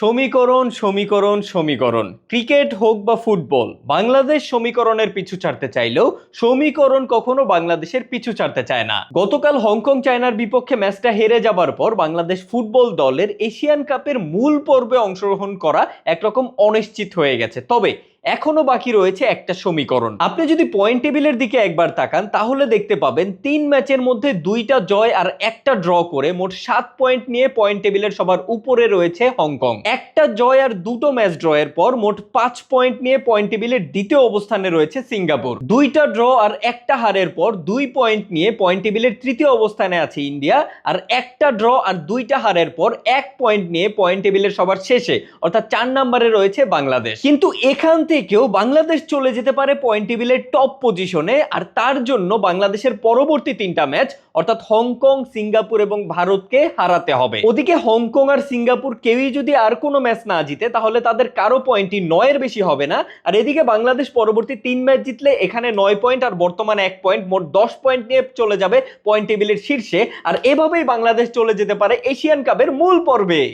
সমীকরণ সমীকরণ সমীকরণ। ক্রিকেট হোক বা ফুটবল, বাংলাদেশ সমীকরণের পিছু ছাড়তে চাইলেও সমীকরণ কখনো বাংলাদেশের পিছু ছাড়তে চায় না। গতকাল হংকং চায়নার বিপক্ষে ম্যাচটা হেরে যাবার পর বাংলাদেশ ফুটবল দলের এশিয়ান কাপের মূল পর্বে অংশগ্রহণ করা একরকম অনিশ্চিত হয়ে গেছে। তবে এখনও বাকি রয়েছে একটা সমীকরণ। আপনি যদি পয়েন্ট টেবিলের দিকে একবার তাকান, তাহলে দেখতে পাবেন তিন ম্যাচের মধ্যে দুইটা জয় আর একটা ড্র করে মোট সাত পয়েন্ট নিয়ে পয়েন্ট টেবিলের সবার উপরে রয়েছে হংকং। একটা জয় আর দুটো ম্যাচ ড্রয়ের পর মোট পাঁচ পয়েন্ট নিয়ে পয়েন্ট টেবিলের দ্বিতীয় অবস্থানে রয়েছে সিঙ্গাপুর। দুইটা ড্র আর একটা হারের পর দুই পয়েন্ট নিয়ে পয়েন্ট টেবিলের তৃতীয় অবস্থানে আছে ইন্ডিয়া আর একটা ড্র আর দুইটা হারের পর এক পয়েন্ট নিয়ে পয়েন্ট টেবিলের সবার শেষে, অর্থাৎ চার নম্বরে রয়েছে বাংলাদেশ। কিন্তু এখান থেকেও বাংলাদেশ চলে যেতে পারে পয়েন্ট টেবিলের টপ পজিশনে আর তার জন্য বাংলাদেশের পরবর্তী তিনটা ম্যাচ অর্থাৎ হংকং, সিঙ্গাপুর এবং ভারতকে হারাতে হবে। ওদিকে হংকং আর সিঙ্গাপুর কেউই যদি আর কোনো ম্যাচ না জিতে, তাহলে তাদের কারও পয়েন্টই নয়ের বেশি হবে না। আর এদিকে বাংলাদেশ পরবর্তী তিন ম্যাচ জিতলে এখানে নয় পয়েন্ট আর বর্তমানে এক পয়েন্ট মোট দশ পয়েন্ট নিয়ে চলে যাবে পয়েন্ট টেবিলের শীর্ষে। আর এভাবেই বাংলাদেশ চলে যেতে পারে এশিয়ান কাপের মূল পর্বে।